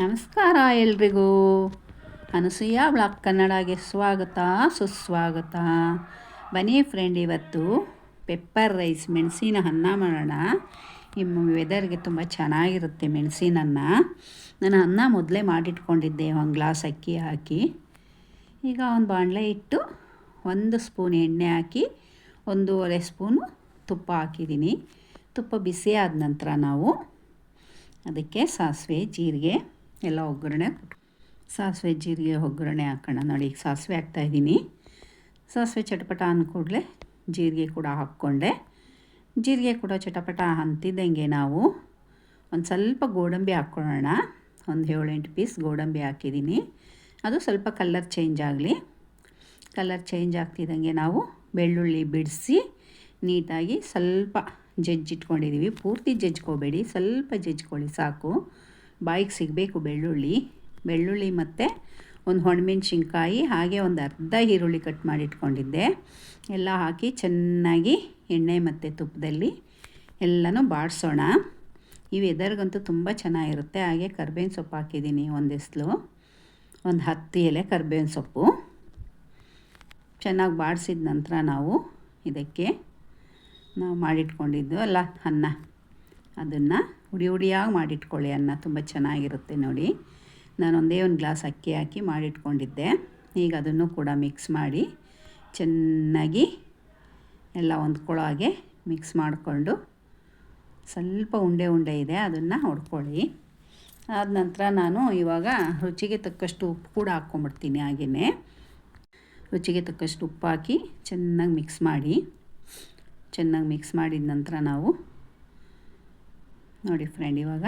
ನಮಸ್ಕಾರ ಎಲ್ರಿಗೂ. ಅನಸೂಯ ಬ್ಲಾಕ್ ಕನ್ನಡಗೆ ಸ್ವಾಗತ, ಸುಸ್ವಾಗತ. ಬನ್ನಿ ಫ್ರೆಂಡ್ ಇವತ್ತು ಪೆಪ್ಪರ್ ರೈಸ್ ಮೆಣಸಿನ ಅನ್ನ ಮಾಡೋಣ. ಈ ವೆದರ್ಗೆ ತುಂಬ ಚೆನ್ನಾಗಿರುತ್ತೆ ಮೆಣಸಿನ ಅನ್ನ. ನಾನು ಅನ್ನ ಮೊದಲೇ ಮಾಡಿಟ್ಕೊಂಡಿದ್ದೆ, ಒಂದು ಗ್ಲಾಸ್ ಅಕ್ಕಿ ಹಾಕಿ. ಈಗ ಒಂದು ಬಾಣಲೆ ಇಟ್ಟು ಒಂದು ಸ್ಪೂನ್ ಎಣ್ಣೆ ಹಾಕಿ, ಒಂದೂವರೆ ಸ್ಪೂನು ತುಪ್ಪ ಹಾಕಿದ್ದೀನಿ. ತುಪ್ಪ ಬಿಸಿ ಆದ ನಂತರ ನಾವು ಅದಕ್ಕೆ ಸಾಸಿವೆ, ಜೀರಿಗೆ ಎಲ್ಲ ಒಗ್ಗರಣೆ ಸಾಸಿವೆ ಜೀರಿಗೆ ಒಗ್ಗರಣೆ ಹಾಕೋಣ. ನೋಡಿ ಈಗ ಸಾಸಿವೆ ಹಾಕ್ತಾಯಿದ್ದೀನಿ ಸಾಸಿವೆ ಚಟಪಟ ಅಂದ್ಕೂಡಲೇ ಜೀರಿಗೆ ಕೂಡ ಹಾಕ್ಕೊಂಡೆ. ಜೀರಿಗೆ ಕೂಡ ಚಟಪಟ ಅಂತಿದ್ದಂಗೆ ನಾವು ಒಂದು ಸ್ವಲ್ಪ ಗೋಡಂಬಿ ಹಾಕ್ಕೊಳ್ಳೋಣ. ಒಂದು ಏಳೆಂಟು ಪೀಸ್ ಗೋಡಂಬಿ ಹಾಕಿದ್ದೀನಿ. ಅದು ಸ್ವಲ್ಪ ಕಲರ್ ಚೇಂಜ್ ಆಗಲಿ. ಕಲರ್ ಚೇಂಜ್ ಆಗ್ತಿದ್ದಂಗೆ ನಾವು ಬೆಳ್ಳುಳ್ಳಿ ಬಿಡಿಸಿ ನೀಟಾಗಿ ಸ್ವಲ್ಪ ಜಜ್ಜಿಟ್ಕೊಂಡಿದ್ದೀವಿ. ಪೂರ್ತಿ ಜಜ್ಕೋಬೇಡಿ ಸ್ವಲ್ಪ ಜಜ್ಕೊಳ್ಳಿ ಸಾಕು. ಬಾಯಿಗೆ ಸಿಗಬೇಕು ಬೆಳ್ಳುಳ್ಳಿ. ಬೆಳ್ಳುಳ್ಳಿ ಮತ್ತು ಒಂದು ಹೊಣಮೆಣ್ಸಿನ್ಕಾಯಿ ಹಾಗೆ ಒಂದು ಅರ್ಧ ಈರುಳ್ಳಿ ಕಟ್ ಮಾಡಿಟ್ಕೊಂಡಿದ್ದೆ ಎಲ್ಲ ಹಾಕಿ ಚೆನ್ನಾಗಿ ಎಣ್ಣೆ ಮತ್ತು ತುಪ್ಪದಲ್ಲಿ ಎಲ್ಲನೂ ಬಾಡಿಸೋಣ. ಈ ವೆದರ್ಗಂತೂ ತುಂಬ ಚೆನ್ನಾಗಿರುತ್ತೆ. ಹಾಗೆ ಕರ್ಬೇವಿನ ಸೊಪ್ಪು ಹಾಕಿದ್ದೀನಿ ಒಂದಿಸ್ಲು ಒಂದು ಹತ್ತು ಎಲೆ ಕರ್ಬೇವಿನ ಸೊಪ್ಪು. ಚೆನ್ನಾಗಿ ಬಾಡಿಸಿದ ನಂತರ ನಾವು ಇದಕ್ಕೆ ನಾವು ಮಾಡಿಟ್ಕೊಂಡಿದ್ದು ಅಲ್ಲ ಅನ್ನ. ಅದನ್ನು ಹುಡಿ ಹುಡಿಯಾಗಿ ಮಾಡಿಟ್ಕೊಳ್ಳಿ ಅನ್ನ, ತುಂಬ ಚೆನ್ನಾಗಿರುತ್ತೆ ನೋಡಿ. ನಾನು ಒಂದೇ ಒಂದು ಗ್ಲಾಸ್ ಅಕ್ಕಿ ಹಾಕಿ ಮಾಡಿಟ್ಕೊಂಡಿದ್ದೆ. ಈಗ ಅದನ್ನು ಕೂಡ ಮಿಕ್ಸ್ ಮಾಡಿ ಚೆನ್ನಾಗಿ ಎಲ್ಲ ಹೊಂದ್ಕೊಳ್ಳೋ ಹಾಗೆ ಮಿಕ್ಸ್ ಮಾಡಿಕೊಂಡು ಸ್ವಲ್ಪ ಉಂಡೆ ಉಂಡೆ ಇದೆ, ಅದನ್ನು ಹೊಡ್ಕೊಳ್ಳಿ. ಆದ ನಂತರ ನಾನು ಇವಾಗ ರುಚಿಗೆ ತಕ್ಕಷ್ಟು ಉಪ್ಪು ಕೂಡ ಹಾಕ್ಕೊಂಬಿಡ್ತೀನಿ ಹಾಗೆಯೇ ರುಚಿಗೆ ತಕ್ಕಷ್ಟು ಉಪ್ಪು ಹಾಕಿ ಚೆನ್ನಾಗಿ ಮಿಕ್ಸ್ ಮಾಡಿ. ಚೆನ್ನಾಗಿ ಮಿಕ್ಸ್ ಮಾಡಿದ ನಂತರ ನಾವು ನೋಡಿ ಫ್ರೆಂಡ್ ಇವಾಗ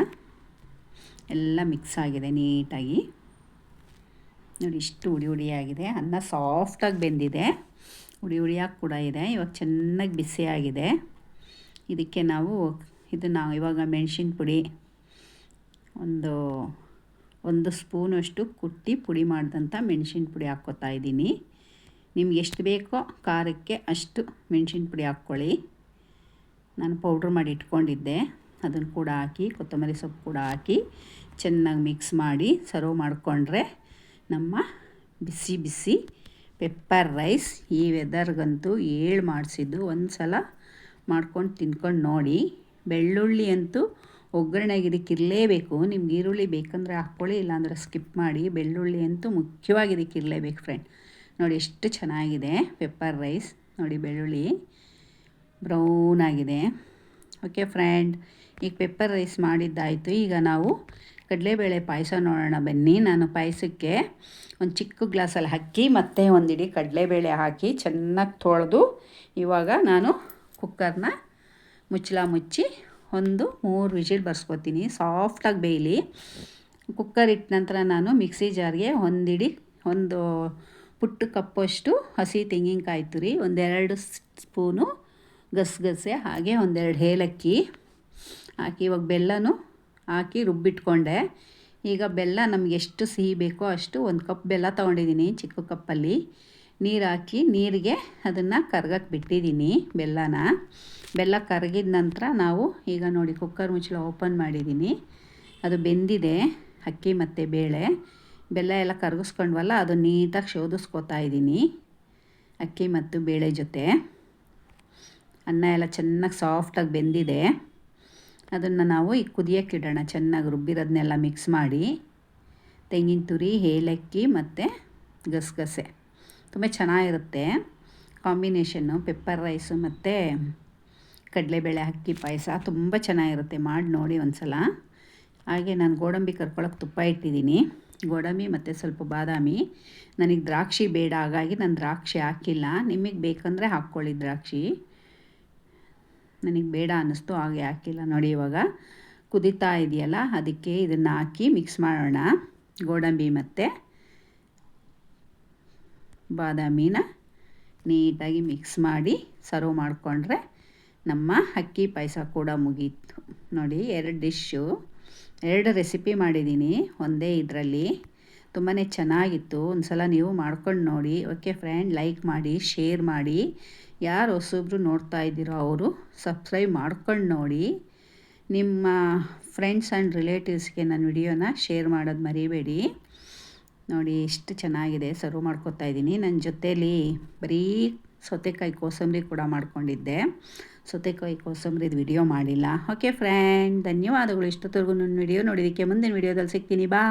ಎಲ್ಲ ಮಿಕ್ಸ್ ಆಗಿದೆ ನೀಟಾಗಿ. ನೋಡಿ ಇಷ್ಟು ಉಡಿ ಉಡಿಯಾಗಿದೆ ಅನ್ನ ಸಾಫ್ಟಾಗಿ ಬೆಂದಿದೆ ಉಡಿ ಹುಡಿಯಾಗಿ ಕೂಡ ಇದೆ, ಇವಾಗ ಚೆನ್ನಾಗಿ ಬಿಸಿಯಾಗಿದೆ ಇದಕ್ಕೆ ನಾವು ಇದನ್ನು ಇವಾಗ ಮೆಣಸಿನ ಪುಡಿ ಒಂದು ಒಂದು ಸ್ಪೂನಷ್ಟು ಕುಟ್ಟಿ ಪುಡಿ ಮಾಡಿದಂಥ ಮೆಣಸಿನ ಪುಡಿ ಹಾಕ್ಕೋತಾ ಇದ್ದೀನಿ. ನಿಮ್ಗೆ ಎಷ್ಟು ಬೇಕೋ ಖಾರಕ್ಕೆ ಅಷ್ಟು ಮೆಣಸಿನ ಪುಡಿ ಹಾಕ್ಕೊಳ್ಳಿ. ನಾನು ಪೌಡ್ರ್ ಮಾಡಿ ಇಟ್ಕೊಂಡಿದ್ದೆ. ಅದನ್ನು ಕೂಡ ಹಾಕಿ, ಕೊತ್ತಂಬರಿ ಸೊಪ್ಪು ಕೂಡ ಹಾಕಿ ಚೆನ್ನಾಗಿ ಮಿಕ್ಸ್ ಮಾಡಿ ಸರ್ವ್ ಮಾಡಿಕೊಂಡ್ರೆ ನಮ್ಮ ಬಿಸಿ ಬಿಸಿ ಪೆಪ್ಪರ್ ರೈಸ್ ಈ ವೆದರ್ಗಂತೂ ಏಳು ಮಾಡಿಸಿದ್ದು. ಒಂದು ಸಲ ಮಾಡ್ಕೊಂಡು ತಿನ್ಕೊಂಡು ನೋಡಿ. ಬೆಳ್ಳುಳ್ಳಿ ಅಂತೂ ಒಗ್ಗರಣೆ ಇದಕ್ಕೆ ಇರಲೇಬೇಕು. ನಿಮ್ಗೆ ಈರುಳ್ಳಿ ಬೇಕಂದರೆ ಹಾಕ್ಕೊಳ್ಳಿ, ಇಲ್ಲಾಂದರೆ ಸ್ಕಿಪ್ ಮಾಡಿ. ಬೆಳ್ಳುಳ್ಳಿ ಅಂತೂ ಮುಖ್ಯವಾಗಿ ಇದಕ್ಕೆ ಇರಲೇಬೇಕು ಫ್ರೆಂಡ್ ನೋಡಿ ಎಷ್ಟು ಚೆನ್ನಾಗಿದೆ ಪೆಪ್ಪರ್ ರೈಸ್ ನೋಡಿ ಬೆಳ್ಳುಳ್ಳಿ ಬ್ರೌನ್ ಆಗಿದೆ. ಓಕೆ ಫ್ರೆಂಡ್ ಈಗ ಪೆಪ್ಪರ್ ರೈಸ್ ಮಾಡಿದ್ದಾಯಿತು. ಈಗ ನಾವು ಕಡಲೆಬೇಳೆ ಪಾಯಸ ನೋಡೋಣ ಬನ್ನಿ. ನಾನು ಪಾಯಸಕ್ಕೆ ಒಂದು ಚಿಕ್ಕ ಗ್ಲಾಸಲ್ಲಿ ಹಾಕಿ ಮತ್ತೆ ಒಂದಿಡಿ ಕಡಲೆಬೇಳೆ ಹಾಕಿ ಚೆನ್ನಾಗಿ ತೊಳೆದು ಇವಾಗ ನಾನು ಕುಕ್ಕರ್ನ ಮುಚ್ಚಲ ಮುಚ್ಚಿ ಒಂದು ಮೂರು ವಿಜಿಲ್ ಬರ್ಸ್ಕೊತೀನಿ. ಸಾಫ್ಟಾಗಿ ಬೇಯಲಿ. ಕುಕ್ಕರ್ ಇಟ್ಟ ನಂತರ ನಾನು ಮಿಕ್ಸಿ ಜಾರ್ಗೆ ಒಂದಿಡಿ ಒಂದು ಪುಟ್ಟು ಕಪ್ಪಷ್ಟು ಹಸಿ ತೆಂಗಿನಕಾಯಿ ತುರಿ, ಒಂದೆರಡು ಸ್ಪೂನು ಗಸಗಸೆ, ಹಾಗೆ ಒಂದೆರಡು ಏಲಕ್ಕಿ ಹಾಕಿ ಇವಾಗ ಬೆಲ್ಲನೂ ಹಾಕಿ ರುಬ್ಬಿಟ್ಕೊಂಡೆ. ಈಗ ಬೆಲ್ಲ ನಮಗೆ ಎಷ್ಟು ಸಿಹಿ ಬೇಕೋ ಅಷ್ಟು ಒಂದು ಕಪ್ ಬೆಲ್ಲ ತೊಗೊಂಡಿದ್ದೀನಿ ಚಿಕ್ಕ ಕಪ್ಪಲ್ಲಿ. ನೀರು ಹಾಕಿ ನೀರಿಗೆ ಅದನ್ನು ಕರ್ಗಕ್ಕೆ ಬಿಟ್ಟಿದ್ದೀನಿ ಬೆಲ್ಲನ. ಬೆಲ್ಲ ಕರಗಿದ ನಂತರ ನಾವು ಈಗ ನೋಡಿ ಕುಕ್ಕರ್ ಮುಚ್ಚಳ ಓಪನ್ ಮಾಡಿದ್ದೀನಿ. ಅದು ಬೆಂದಿದೆ ಅಕ್ಕಿ ಮತ್ತು ಬೇಳೆ. ಬೆಲ್ಲ ಎಲ್ಲ ಕರಗಿಸ್ಕೊಂಡ್ವಲ್ಲ, ಅದು ನೀಟಾಗಿ ಶೋಧಿಸ್ಕೋತಾ ಇದ್ದೀನಿ ಅಕ್ಕಿ ಮತ್ತು ಬೇಳೆ ಜೊತೆ. ಅನ್ನ ಎಲ್ಲ ಚೆನ್ನಾಗಿ ಸಾಫ್ಟಾಗಿ ಬೆಂದಿದೆ. ಅದನ್ನು ನಾವು ಈ ಕುದಿಯೋಕ್ಕೆ ಇಡೋಣ. ಚೆನ್ನಾಗಿ ರುಬ್ಬಿರೋದನ್ನೆಲ್ಲ ಮಿಕ್ಸ್ ಮಾಡಿ. ತೆಂಗಿನ ತುರಿ, ಏಲಕ್ಕಿ ಮತ್ತು ಗಸಗಸೆ. ತುಂಬ ಚೆನ್ನಾಗಿರುತ್ತೆ. ಕಾಂಬಿನೇಷನ್ನು ಪೆಪ್ಪರ್ ರೈಸು ಮತ್ತು ಕಡಲೆಬೇಳೆ, ಅಕ್ಕಿ, ಪಾಯಸ ತುಂಬ ಚೆನ್ನಾಗಿರುತ್ತೆ. ಮಾಡಿ ನೋಡಿ ಒಂದು ಸಲ ಹಾಗೆ ನಾನು ಗೋಡಂಬಿ ಕರ್ಕೊಳಕ್ಕೆ ತುಪ್ಪ ಇಟ್ಟಿದ್ದೀನಿ. ಗೋಡಂಬಿ ಮತ್ತು ಸ್ವಲ್ಪ ಬಾದಾಮಿ. ನನಗೆ ದ್ರಾಕ್ಷಿ ಬೇಡ, ಹಾಗಾಗಿ ನಾನು ದ್ರಾಕ್ಷಿ ಹಾಕಿಲ್ಲ. ನಿಮಗೆ ಬೇಕಂದರೆ ಹಾಕ್ಕೊಳ್ಳಿ ದ್ರಾಕ್ಷಿ. ನನಗೆ ಬೇಡ ಅನ್ನಿಸ್ತು, ಹಾಗೆ ಹಾಕಿಲ್ಲ ನೋಡಿ ಇವಾಗ. ಕುದಿತಾ ಇದೆಯಲ್ಲ, ಅದಕ್ಕೆ ಇದನ್ನು ಹಾಕಿ ಮಿಕ್ಸ್ ಮಾಡೋಣ. ಗೋಡಂಬಿ ಮತ್ತು ಬಾದಾಮಿನ ನೀಟಾಗಿ ಮಿಕ್ಸ್ ಮಾಡಿ ಸರ್ವ್ ಮಾಡಿಕೊಂಡ್ರೆ ನಮ್ಮ ಅಕ್ಕಿ ಪಾಯಸ ಕೂಡ ಮುಗೀತು. ನೋಡಿ, ಎರಡು ಡಿಶ್ಶು ಎರಡು ರೆಸಿಪಿ ಮಾಡಿದ್ದೀನಿ, ಒಂದೇ ಇದರಲ್ಲಿ. ತುಂಬಾ ಚೆನ್ನಾಗಿತ್ತು. ಒಂದು ಸಲ ನೀವು ಮಾಡ್ಕೊಂಡು ನೋಡಿ. ಓಕೆ ಫ್ರೆಂಡ್, ಲೈಕ್ ಮಾಡಿ, ಶೇರ್ ಮಾಡಿ. ಯಾರು ಹೊಸೊಬ್ರು ನೋಡ್ತಾ ಇದ್ದೀರೋ ಅವರು ಸಬ್ಸ್ಕ್ರೈಬ್ ಮಾಡ್ಕೊಂಡು ನೋಡಿ. ನಿಮ್ಮ ಫ್ರೆಂಡ್ಸ್ ಆ್ಯಂಡ್ ರಿಲೇಟಿವ್ಸ್ಗೆ ನನ್ನ ವಿಡಿಯೋನ ಶೇರ್ ಮಾಡೋದು ಮರಿಬೇಡಿ. ನೋಡಿ ಎಷ್ಟು ಚೆನ್ನಾಗಿದೆ. ಸರ್ವ್ ಮಾಡ್ಕೊತಾ ಇದ್ದೀನಿ. ನನ್ನ ಜೊತೇಲಿ ಬರೀ ಸೌತೆಕಾಯಿ ಕೋಸಂಬರಿ ಕೂಡ ಮಾಡ್ಕೊಂಡಿದ್ದೆ. ಸೌತೆಕಾಯಿ ಕೋಸಂಬರಿದು ವಿಡಿಯೋ ಮಾಡಿಲ್ಲ. ಓಕೆ ಫ್ರೆಂಡ್, ಧನ್ಯವಾದಗಳು. ಇಷ್ಟೊತ್ತವರೆಗೂ ನನ್ನ ವಿಡಿಯೋ ನೋಡಿದ್ದಕ್ಕೆ ಮುಂದಿನ ವಿಡಿಯೋದಲ್ಲಿ ಸಿಗ್ತೀನಿ. ಬಾ